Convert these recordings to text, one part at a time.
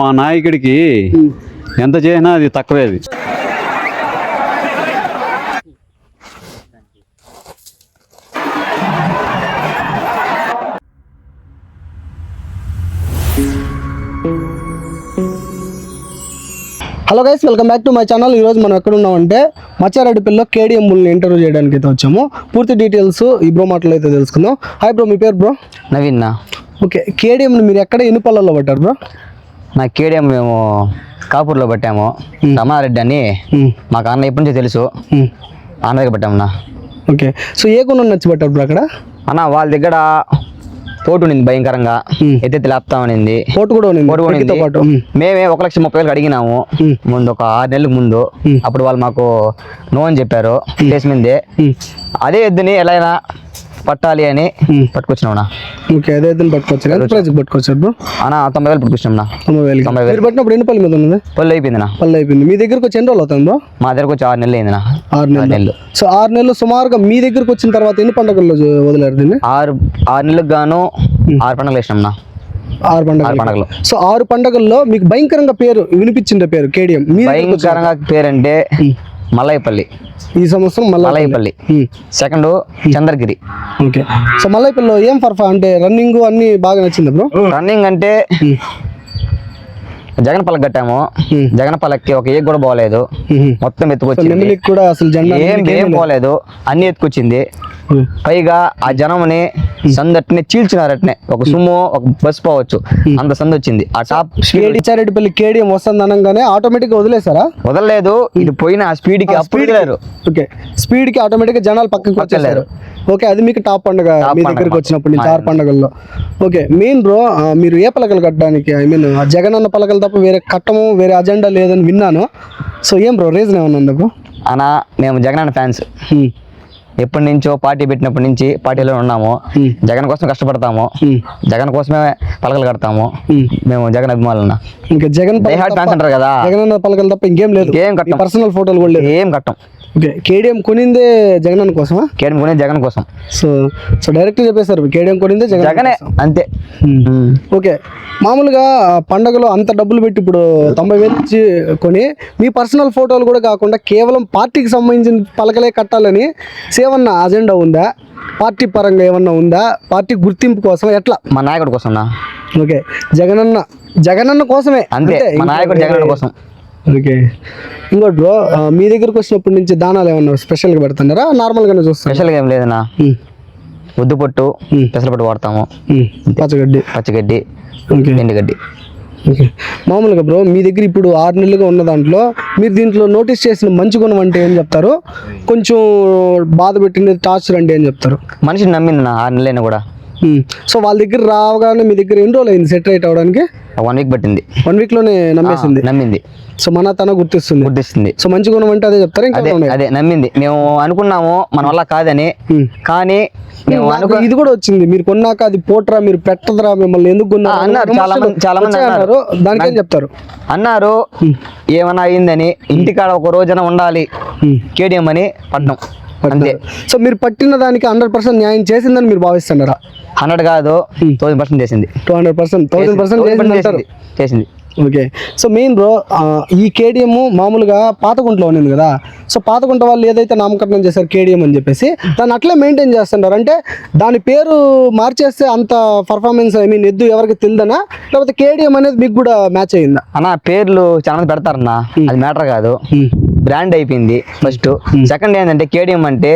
మా నాయకుడికి ఎంత చేసినా అది తక్కువే అది. Hello guys welcome back to my channel ఈరోజు మనం ఎక్కడ ఉన్నామంటే మచ్చారెడ్డిపల్లిలో కేడిఎం బుల్ని ఇంటర్వ్యూ చేయడానికి అయితే వచ్చాము. పూర్తి డీటెయిల్స్ ఈ బ్రో మాటలు అయితే తెలుసుకుందాం. హాయ్ బ్రో మీ పేరు బ్రో నవీన్ నా. ఓకే కేడిఎంని మీరు ఎక్కడ ఎన్ని పళ్ళల్లో పట్టారు బ్రో నా కేడిఎం మేము కాపూర్లో పెట్టాము. రమారెడ్డి అని మాకు అన్న ఇప్పటి నుంచో తెలుసు. అన్న దగ్గర పెట్టాము నా ఓకే. సో ఏ కొన నచ్చి పట్టారు అక్కడ? అన్న వాళ్ళ దగ్గర పోటు ఉండింది భయంకరంగా. ఎత్తెత్తి లేపుతామనింది. పోటు కూడా ఉంది పోటు ఉండింది. పాటు. మేమే. ఒక లక్ష ముప్పై వేలకు అడిగినాము. ముందు ఒక ఆరు నెలలకు ముందు. అప్పుడు వాళ్ళు మాకు నో అని చెప్పారు. కేసు మీదే. అదే ఎద్దుని ఎలా అయినా పట్టాలి అని పట్టుకొచ్చినాం నా ఓకే అదే ఇద్దరు పట్టుకోవచ్చు ఎంత ప్రైస్కి పట్టుకోవచ్చు బ్రో అన్న తొంభై వేలు పట్టుకొచ్చినాం తొంభై వేలకి. తొంభై వేలు. పట్టినప్పుడు ఎన్ని పళ్ళు మీద ఉంది పళ్ళు అయిపోయింది నా పళ్ళు అయిపోయింది. మీ దగ్గరకు వచ్చి ఎన్ని రోజులు అవుతుంది బ్రో? మా దగ్గరకు వచ్చి ఆరు నెలలు అయింది నా ఆరు నెలలు. సో ఆరు నెలలు సుమారుగా మీ దగ్గరకు వచ్చిన తర్వాత ఎన్ని పండుగల్లో చూ- వదిలేరు దీన్ని? ఆరు ఆరు నెలలకు గాను ఆరు పండుగలు వేసినాం ఆరు పండుగలు. పండుగలు. సో ఆరు పండుగల్లో మీకు భయంకరంగా పేరు వినిపించిండే పేరు కేడిఎం. మీ దగ్గరకు వచ్చి- మల్లైపల్లి ఈ సంవత్సరం మళ్ళీ Malaipalli second Chandragiri. Okay. So మల్లైపల్లిలో ఏం పర్ఫా అంటే రన్నింగ్ అన్ని బాగా నచ్చింది బ్రో రన్నింగ్ అంటే జగన్ పలక్ కట్టాము. జగన్ పలక్కి ఒక ఏక్ కూడా పోలేదు. మొత్తం ఎత్తుకొచ్చింది. నెమిలికి కూడా అసలు జెండా ఏం ఏం పోలేదు. అన్ని ఎత్తుకొచ్చింది. పైగా ఆ జనంని సందట్నే చీల్చినారట్నే. ఒక సుమో ఒక బస్ పోవచ్చు. అంత సంద వచ్చింది ఆ టాప్ స్పీడ్ కేడి చారెడ్డిపల్లి కేడిఎం వస్తుంది అనగానే ఆటోమేటిక్గా వదిలేసారా వదలలేదు. ఇది పోయిన ఆ స్పీడ్కి అప్పుడు వదిలేరు. ఓకే. స్పీడ్కి ఆటోమేటిక్గా జనాలు పక్కకి వచ్చేసారు ఓకే అది మీకు టాప్ పండుగ మీ దగ్గరికి మాకు. వచ్చినప్పటి నుంచి ఆరు పండుగల్లో. ఓకే మెయిన్ బ్రో మీరు ఏ పలకలు కట్టడానికి ఐ మీన్ జగన్ అన్న పలకలు తప్ప వేరే కట్టము వేరే అజెండా లేదని విన్నాను. సో ఏం బ్రో రీజన్ ఏమన్నా బ్రో అనా మేము జగన్ ఫ్యాన్స్ ఎప్పటి నుంచో పార్టీ పెట్టినప్పటి నుంచి పార్టీలో ఉన్నాము. జగన్ కోసం కష్టపడతాము. జగన్ కోసమే పలకలు కడతాము. మేము జగన్ అభిమానులు ఇంకా జగన్ fans అంటారు కదా. జగన్ పలకలు తప్ప ఇంకేం లేదు. ఏం కట్టం. పర్సనల్ ఫోటోలు కూడా లేదు ఏం కట్టం. ఓకే కేడిఎం కొనిందే జగన్ అన్న కోసమా కేడం కొనే జగన్ కోసం. సో సో డైరెక్ట్ చెప్పేశారు కేడిఎం కొనిందే జగన్ జగనే. అంతే. ఓకే మామూలుగా పండగలో అంత డబ్బులు పెట్టి ఇప్పుడు తొంభై వేలు ఇచ్చి కొని మీ పర్సనల్ ఫోటోలు కూడా కాకుండా కేవలం పార్టీకి సంబంధించిన పలకలే కట్టాలని సేవన్న అజెండా ఉందా? పార్టీ పరంగా ఏమన్నా ఉందా? పార్టీ గుర్తింపు కోసం ఎట్లా? మా నాయకుడి కోసం ఓకే జగనన్న జగనన్న కోసమే. అంతే మా నాయకుడు జగన్ వేరే- కోసం. ఓకే. ఇంకోటి బ్రో మీ దగ్గరకు వచ్చినప్పటి నుంచి దానాలు ఏమన్నా స్పెషల్గా పెడుతున్నారా? నార్మల్గానే చూస్తారా? స్పెషల్గా ఏం లేదన్నా. మ్మ్. ఉద్దు పొట్టు పెసరపట్టు వాడతాము. పచ్చగడ్డి. పచ్చిగడ్డి ఎండుగడ్డి. మామూలుగా బ్రో మీ దగ్గర ఇప్పుడు ఆరు నెలలుగా ఉన్న దాంట్లో మీరు దీంట్లో నోటీస్ చేసిన మంచి గుణం అంటే ఏం చెప్తారు? కొంచెం బాధ పెట్టినది టార్చర్ అంటే ఏం చెప్తారు? మనిషిని నమ్మింది నా ఆరు నెలలైనా కూడా. సో వాళ్ళ దగ్గర రావగానే మీ దగ్గర ఎన్ని రోజులు అయింది సెట్ రైట్ అవడానికి? వన్ వీక్ పట్టింది. వన్ వీక్లోనే నమ్మేసింది. నమ్మింది. సో మన తన గుర్తిస్తుంది. గుర్తిస్తుంది. సో మంచి గుణం అంటే అదే చెప్తారా? ఇంకా అదే అదే నమ్మింది. మేము అనుకున్నాము మన వల్ల కాదని. మ్మ్. కానీ అనుకో ఇది కూడా వచ్చింది. మీరు కొన్నాక అది పోట్రా మీరు పెట్టదురా మిమ్మల్ని ఎందుకు కొన్నారు? అన్నారు. చాలా మంది- చాలా మంది అన్నారు. దానికేం చెప్తారు? అన్నారు ఏమన్నా అయిందని ఇంటికాడ ఒక రోజున ఉండాలి. కేడిఎం అని పట్నం అంతే. సో మీరు పట్టిన దానికి హండ్రెడ్ పర్సెంట్ న్యాయం చేసిందని మీరు భావిస్తున్నారా? హండ్రెడ్ కాదు థౌసండ్ పర్సెంట్ చేసింది. Two hundred percent thousand percent 1000% చేసింది ఓకే. సో మెయిన్ బ్రో ఈ కేడిఎం మామూలుగా పాతగుంటలో ఉన్నది కదా. సో పాతగుంట వాళ్ళు ఏదైతే నామకరణం చేశారు కేడిఎం అని చెప్పేసి దాన్ని అట్లే మెయింటైన్ చేస్తున్నారు అంటే దాని పేరు మార్చేస్తే అంత పర్ఫార్మెన్స్ ఐ మీన్ ఎద్దు ఎవరికి తెలియదనా లేకపోతే కేడిఎం అనేది మీకు కూడా మ్యాచ్ అయిందా? అన్న పేర్లు చాలా మంది పెడతారన్న అది మ్యాటర్ కాదు. బ్రాండ్ అయిపోయింది ఫస్ట్ సెకండ్ ఏంటంటే కేడిఎం అంటే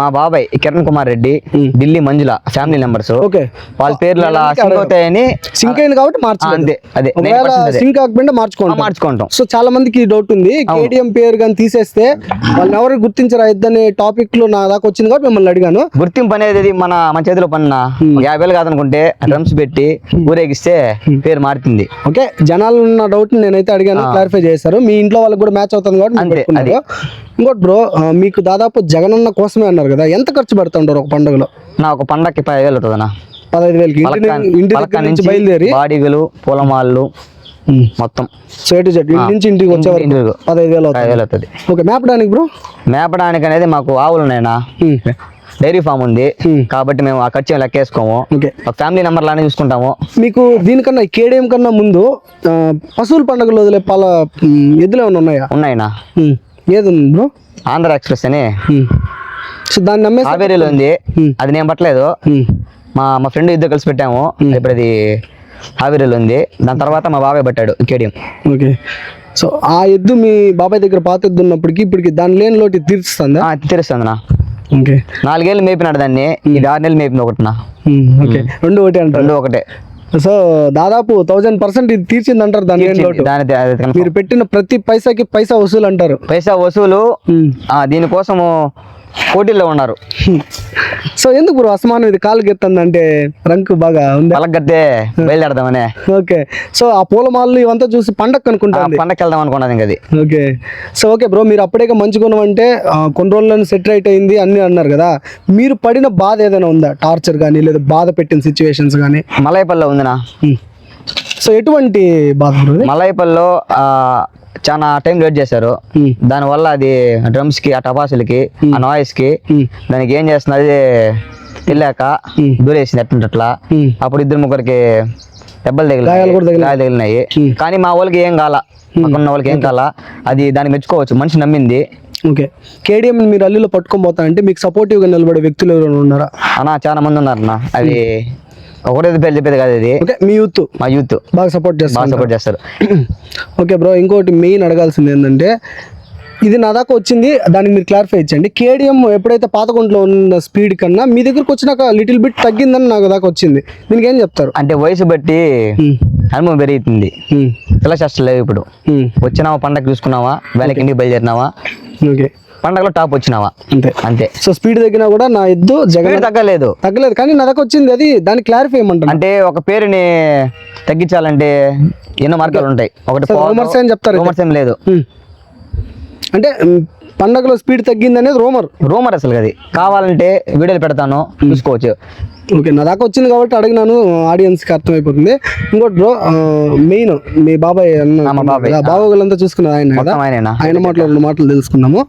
మా బాబాయ్ Kiran Kumar Reddy Delhi Manjula family members okay. వాళ్ళ పేర్లు అలా సింక్ అవుతాయని సింక్ అయింది కాబట్టి అంతే అదే ఒకవేళ 90% అదే. సింక్ కాకపోతే మార్చుకోండి మార్చుకుంటాం. సో చాలా మందికి డౌట్ ఉంది. కేడిఎం పేరు కానీ తీసేస్తే వాళ్ళని ఎవరు గుర్తించరా? ఇద్దనే టాపిక్లో నా దాకా వచ్చింది కాబట్టి మిమ్మల్ని అడిగాను. గుర్తింపు అనేది మన మన చేతిలో పన్న యాభై వేలు కాదనుకుంటే డ్రమ్స్ పెట్టి ఊరేగిస్తే పేరు మారుతుంది. ఓకే. జనాలు ఉన్న డౌట్ నేనైతే అడిగాను. క్లారిఫై చేశారు. మీ ఇంట్లో వాళ్ళకి కూడా మ్యాచ్ అవుతుంది కాబట్టి అంతే. ఇంకోటి బ్రో మీకు దాదాపు జగనన్న కోసమే అన్నారు కదా ఎంత ఖర్చు పెడుతుంటారు ఒక పండుగలో? నా ఒక పండక్కి పది వేలు అవుతుందన్న. పదహైదు వేలకి. ఇంటి నుంచి- దగ్గర బయలుదేరి బాడీగులు పూలమాళ్ళు మొత్తం. ఎటు జెడ్ ఇంటి నుంచి ఇంటికి వచ్చే వరకు. పదహైదు వేలు పది అవుతుంది వేలు అవుతుంది. ఓకే మేపడానికి బ్రో? మేపడానికి అనేది మాకు ఆవులు ఉన్నాయన్నా. డైరీ ఫామ్ ఉంది. కాబట్టి మేము ఆ ఖర్చు లెక్కేసుకోము. ఒక ఫ్యామిలీ నెంబర్ లానే చూసుకుంటాము. మీకు దీనికన్నా ఈ కేడిఎం కన్నా ముందు పశువుల పండుగలు వదిలే పాల ఎద్దులు ఏమైనా ఉన్నాయా? ఉన్నాయినా ఏది ఉంది బ్రో? ఆంధ్ర ఎక్స్ప్రెస్ అని. సో దాన్ని నమ్మేసి కావేరీలో ఉంది. అది నేను పట్టలేదు. మా మా ఫ్రెండ్ ఇద్దరు కలిసి పెట్టాము. ఇప్పుడు అది కావేరీలో ఉంది. దాని తర్వాత మా బాబాయ్ పట్టాడు కేడియం ఓకే. సో ఆ ఎద్దు మీ బాబాయ్ దగ్గర పాత ఎద్దు ఉన్నప్పటికీ ఇప్పటికి దాని లేని లోటు తీరుస్తుందా? తెలుస్తుంది నా నాలుగేళ్ళు మేపినాడు దాన్ని. ఇది ఆరు నెలలు మేపింది ఒకటినా. ఓకే. రెండు ఒకటి అంటారు. రెండు ఒకటే. సో దాదాపు థౌజండ్ పర్సెంట్ ఇది తీర్చింది. అంటారు దాని మీరు పెట్టిన ప్రతి పైసాకి పైసా వసూలు అంటారు. పైసా వసూలు దీనికోసము పోటీల్లో ఉన్నారు. సో ఎందుకు బ్రో అసమానం? ఇది కాలు గెత్తంది అంటే రంకు బాగా ఉందా. పలకగట్టే బయలుదేరదామనే. ఓకే. సో ఆ పూలమాలలు ఇవంతా చూసి పండగ ఆ, అనుకుంటాను పండక్కి వెళ్దాం అనుకున్నది ఇంక అది. ఓకే. సో ఓకే బ్రో మీరు అప్పుడే మంచి గుణం అంటే ఆ, కొన్ని రోజులను సెట్ రైట్ అయింది అన్ని అన్నారు కదా. మీరు పడిన బాధ ఏదైనా ఉందా? టార్చర్ కానీ లేదా బాధ పెట్టిన సిచ్యువేషన్స్ కానీ మలైపల్లిలో ఉందినా. సో ఎటువంటి బాధ ఆ, చాలా టైం వెయిట్ చేశారు. Hmm. దానివల్ల అది డ్రమ్స్కి ఆ టపాసులకి ఆ నాయిస్కి. దానికి ఏం చేస్తుంది అది వెళ్ళాక Hmm. దూరేసింది అట్లా. అప్పుడు ఇద్దరు ముగ్గురికి దెబ్బలు తగిలినాయి. గాయాలు తగిలినాయి. కానీ మా వాళ్ళకి ఏం కాల పక్కన వాళ్ళకి ఏం కాల అది దానికి మెచ్చుకోవచ్చు. మనిషి నమ్మింది. ఓకే. కేడిఎం మీరు అల్లిలో పట్టుకొని పోతానంటే మీకు సపోర్టివ్గా నిలబడే వ్యక్తులు ఎవరైనా ఉన్నారా? అన్న చాలా మంది ఉన్నారు అన్న అది ఒకటే పేరు చెప్పేది కాదు ఇది. ఓకే మీ యూత్ మా యూత్ బాగా సపోర్ట్ బాగా చేస్తారు సపోర్ట్ చేస్తారు. ఓకే బ్రో ఇంకోటి మెయిన్ అడగాల్సింది ఏంటంటే ఇది నా దాకా వచ్చింది దానికి మీరు క్లారిఫై ఇచ్చండి. కేడిఎం ఎప్పుడైతే పాతకుంట్లో ఉన్న స్పీడ్ కన్నా మీ దగ్గరకు వచ్చినాక లిటిల్ బిట్ తగ్గిందని నాకు దాకా వచ్చింది. దీనికి ఏం చెప్తారు? అంటే వయసు బట్టి అనుభవం పెరుగుతుంది. పిల్ల లేవు ఇప్పుడు? వచ్చినావా పండగ చూసుకున్నావా వేళకి ఇంటికి బయలుదేరినావా? ఓకే. పండగలో టాప్ వచ్చినావా? అంతే. అంతే. సో స్పీడ్ తగ్గినా కూడా నా ఎద్దు జగన్ తగ్గలేదు. తగ్గలేదు కానీ నా దాకా వచ్చింది అది దాన్ని క్లారిఫై ఏమంటాను అంటే ఒక పేరుని తగ్గించాలంటే ఎన్నో మార్గాలు ఉంటాయి. ఒకటి సో rumors ఏం చెప్తారు? రూమర్స్ ఏం లేదు. అంటే పండగలో స్పీడ్ తగ్గింది అనేది రోమర్ రూమర్ అసలు అది. కావాలంటే వీడియోలు పెడతాను చూసుకోవచ్చు. ఓకే నా దాకా వచ్చింది కాబట్టి అడిగినాను ఆడియన్స్కి అర్థమైపోతుంది. ఇంకోటి బ్రో మెయిన్ మీ బాబాయ్ అన్న బాబాయ్. కదా, బాగోగులంతా చూసుకున్నది ఆయన ఆయన మాటలు రెండు మాటలు తెలుసుకుందాము.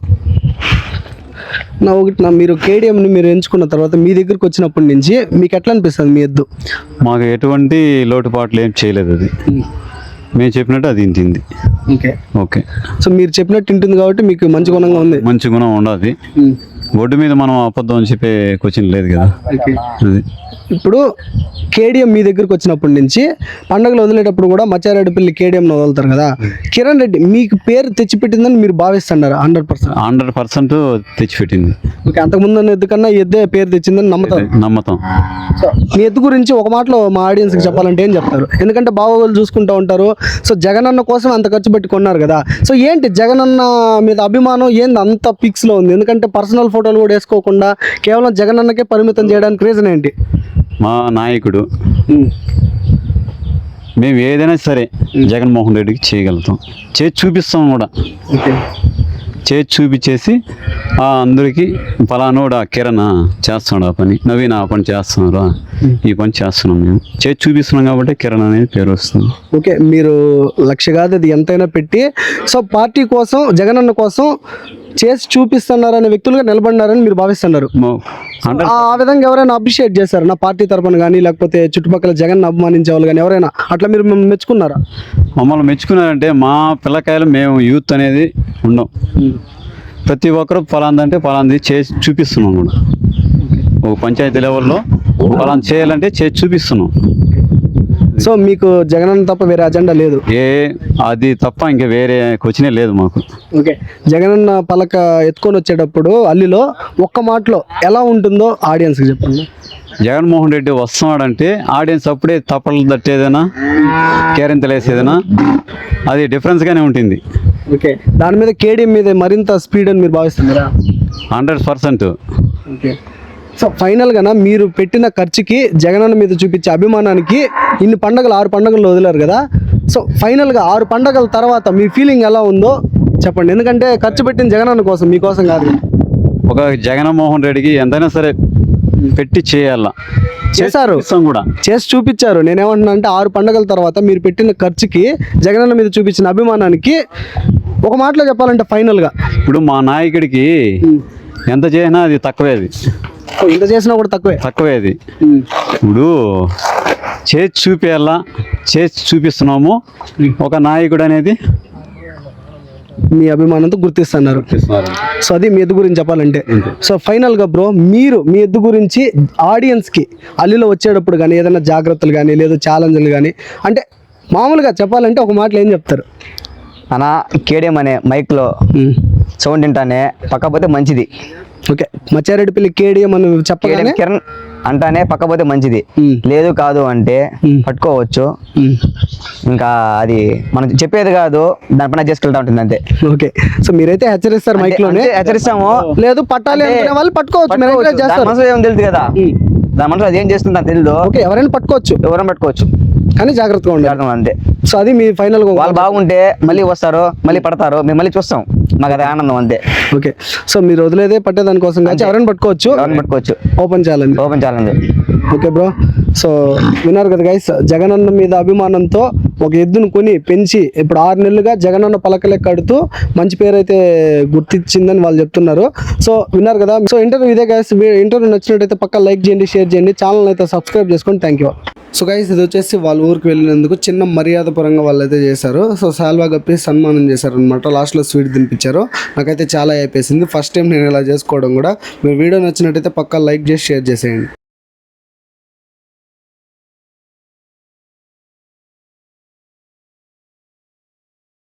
నా ఒకటి నా మీరు కేడిఎంని మీరు ఎంచుకున్న తర్వాత మీ దగ్గరికి వచ్చినప్పటి నుంచి మీకు ఎట్లా అనిపిస్తుంది మీ ఎద్దు? మాకు ఎటువంటి లోటుపాట్లు ఏం చేయలేదు అది. మేము చెప్పినట్టు అది ఇంతింది ఓకే. ఓకే. సో మీరు చెప్పినట్టు ఉంటుంది కాబట్టి మీకు మంచి గుణంగా ఉంది. మంచి గుణం ఉండదు. ఒడ్డు మీద మనం అబద్ధం అని చెప్పే క్వశ్చన్ లేదు కదా. అది. ఇప్పుడు కేడిఎం మీ దగ్గరికి వచ్చినప్పటి నుంచి పండగలు వదిలేటప్పుడు కూడా మచ్చారెడ్డిపల్లి కేడిఎం వదులుతారు కదా. కిరణ్ రెడ్డి మీకు పేరు తెచ్చిపెట్టిందని మీరు భావిస్తున్నారు హండ్రెడ్ పర్సెంట్. హండ్రెడ్ పర్సెంట్ తెచ్చిపెట్టింది. ఓకే అంతకుముందు ఉన్న ఎద్దు పేరు తెచ్చిందని నమ్ముతారు నమ్మతం. సో మీ ఎద్దు గురించి ఒక మాటలో మా ఆడియన్స్కి చెప్పాలంటే ఏం చెప్తారు? ఎందుకంటే బాగోగులు చూసుకుంటూ ఉంటారు. సో జగనన్న కోసం అంత ఖర్చు పెట్టి కొన్నారు కదా. సో ఏంటి జగనన్న మీద అభిమానం? ఏంది అంత పిక్స్లో ఉంది? ఎందుకంటే పర్సనల్ ఫోటోలు కూడా వేసుకోకుండా కేవలం జగనన్నకే పరిమితం చేయడానికి రీజన్ ఏంటి? మా నాయకుడు. మేము ఏదైనా సరే జగన్మోహన్ రెడ్డికి చేయగలుగుతాం. చేసి చూపిస్తాం కూడా. చేసి చూపించేసి ఆ అందరికీ ఫలానోడు ఆ కిరణ్ చేస్తున్నాడు ఆ పని. నవీన్ ఆ పని చేస్తున్నారు ఈ పని చేస్తున్నాం మేము. చేసి చూపిస్తున్నాం కాబట్టి కిరణ్ అనేది పేరు వస్తుంది. ఓకే మీరు లక్ష కాదు అది ఎంతైనా పెట్టి సో పార్టీ కోసం జగనన్న కోసం చేసి చూపిస్తున్నారనే వ్యక్తులుగా నిలబడినారని మీరు భావిస్తున్నారు. అంటే ఆ విధంగా ఎవరైనా అప్రిషియేట్ చేశారు? నా పార్టీ తరపున కానీ లేకపోతే చుట్టుపక్కల జగన్ అభిమానించే వాళ్ళు కానీ ఎవరైనా అట్లా మీరు మిమ్మల్ని మెచ్చుకున్నారా? మమ్మల్ని మెచ్చుకున్నారంటే మా పిల్లకాయలు మేము యూత్ అనేది ఉండం. ప్రతి ఒక్కరు ఫలాందంటే ఫలాంది చేసి చూపిస్తున్నాం కూడా ఒక పంచాయతీ లెవెల్లో ఫలాంది చేయాలంటే చేసి చూపిస్తున్నాం. సో మీకు జగనన్న తప్ప వేరే అజెండా లేదు? ఏ అది తప్ప ఇంకా వేరే క్వశ్చనే లేదు మాకు. ఓకే. జగనన్న పలక ఎత్తుకొని వచ్చేటప్పుడు అల్లిలో ఒక్క మాటలో ఎలా ఉంటుందో ఆడియన్స్కి చెప్పండి. జగన్మోహన్ రెడ్డి వస్తున్నాడంటే ఆడియన్స్ అప్పుడే తప్పలు తట్టేదైనా? కేరింతలు వేసేదైనా? అది డిఫరెన్స్గానే ఉంటుంది. ఓకే. దాని మీద కేడీఎం మీద మరింత స్పీడ్ అని మీరు భావిస్తున్నారా? Hundred percent. ఓకే. సో ఫైనల్గా మీరు పెట్టిన ఖర్చుకి జగనన్న మీద చూపించే అభిమానానికి ఇన్ని పండగలు ఆరు పండగలు వదిలారు కదా? సో ఫైనల్గా ఆరు పండగల తర్వాత మీ ఫీలింగ్ ఎలా ఉందో చెప్పండి. ఎందుకంటే ఖర్చు పెట్టిన జగనన్న కోసం మీకోసం కాదు. ఒక జగన్మోహన్ రెడ్డికి ఎంతైనా సరే పెట్టి చేయాల? చేశారు. కూడా. చేసి చూపించారు. నేనేమంటున్నా అంటే ఆరు పండగల తర్వాత మీరు పెట్టిన ఖర్చుకి జగనన్న మీద చూపించిన అభిమానానికి ఒక మాటలో చెప్పాలంటే ఫైనల్గా ఇప్పుడు మా నాయకుడికి ఎంత చేసినా అది తక్కువే అది. ఓ, ఇంత చేసినా కూడా తక్కువే? తక్కువే అది. ఉమ్. ఇప్పుడు చేసి చూపేయాలా? చేసి చూపిస్తున్నాము. ఒక నాయకుడు అనేది మీ అభిమానంతో గుర్తిస్తున్నారు. సో అది మీ ఎద్దు గురించి చెప్పాలంటే. సో ఫైనల్గా బ్రో మీరు మీ ఎద్దు గురించి ఆడియన్స్కి అల్లిలో వచ్చేటప్పుడు కానీ ఏదైనా జాగ్రత్తలు కానీ లేదా ఛాలెంజ్లు కానీ అంటే మామూలుగా చెప్పాలంటే ఒక మాటలో ఏం చెప్తారు? అన్న కేడిఎం అనే మైక్లో సౌండ్ వింటానే పక్కపోతే మంచిది. ఓకే మచ్చారెడ్డిపల్లి కేడిఎం అని చెప్పగానే? కేడిఎం కిరణ్ అంటానే పక్కపోతే మంచిది. లేదు కాదు అంటే. పట్టుకోవచ్చు. ఇంకా అది మనం చెప్పేది కాదు దానిపైన చేసుకెళ్తా ఉంటుంది అంతే. ఓకే సో మీరైతే హెచ్చరిస్తారు మైక్లోనే హెచ్చరిస్తాము. లేదు పట్టాలి అనుకునే వాళ్ళు పట్టుకోవచ్చు మనసులో ఏం తెలియదు కదా. దాని మనసులో అది ఏం చేస్తుందో నాకు తెలియదు ఓకే ఎవరైనా పట్టుకోవచ్చు. ఎవరైనా పట్టుకోవచ్చు. కానీ జాగ్రత్తగా ఉండాలి అంతే సో అది మీ ఫైనల్ వాళ్ళు బాగుంటే మళ్ళీ వస్తారు మళ్ళీ పడతారు మేము మళ్ళీ చూస్తాం. మాకు అది ఆనందం అంతే. ఓకే సో మీరు వదిలేదే పట్టేదానికోసం. ఎవరైనా పట్టుకోవచ్చు. ఎవరిని పట్టుకోవచ్చు. Open challenge. Open challenge. Okay bro. So విన్నారు కదా గైస్ జగనన్న మీద అభిమానంతో ఒక ఎద్దును కొని పెంచి ఇప్పుడు ఆరు నెలలుగా జగనన్న పలకలే కడుతూ మంచి పేరు అయితే గుర్తించిందని వాళ్ళు చెప్తున్నారు. సో విన్నారు కదా సో ఇంటర్వ్యూ ఇదే గైస్ ఇంటర్వ్యూ నచ్చినట్టయితే పక్క లైక్ చేయండి షేర్ చేయండి ఛానల్ అయితే సబ్స్క్రైబ్ చేసుకోండి థ్యాంక్ యూ సో గైస్ ఇది వచ్చేసి వాళ్ళ ఊరికి వెళ్ళినందుకు చిన్న మర్యాద పరంగా వాళ్ళు అయితే చేశారు. సో సాల్వా కప్పి సన్మానం చేశారు అనమాట లాస్ట్లో స్వీట్ తినిపించారు. నాకైతే చాలా అయిపోయింది ఫస్ట్ టైం నేను ఇలా చేసుకోవడం కూడా. మీ వీడియో నచ్చినట్టయితే పక్క లైక్ చేసి షేర్ చేసేయండి.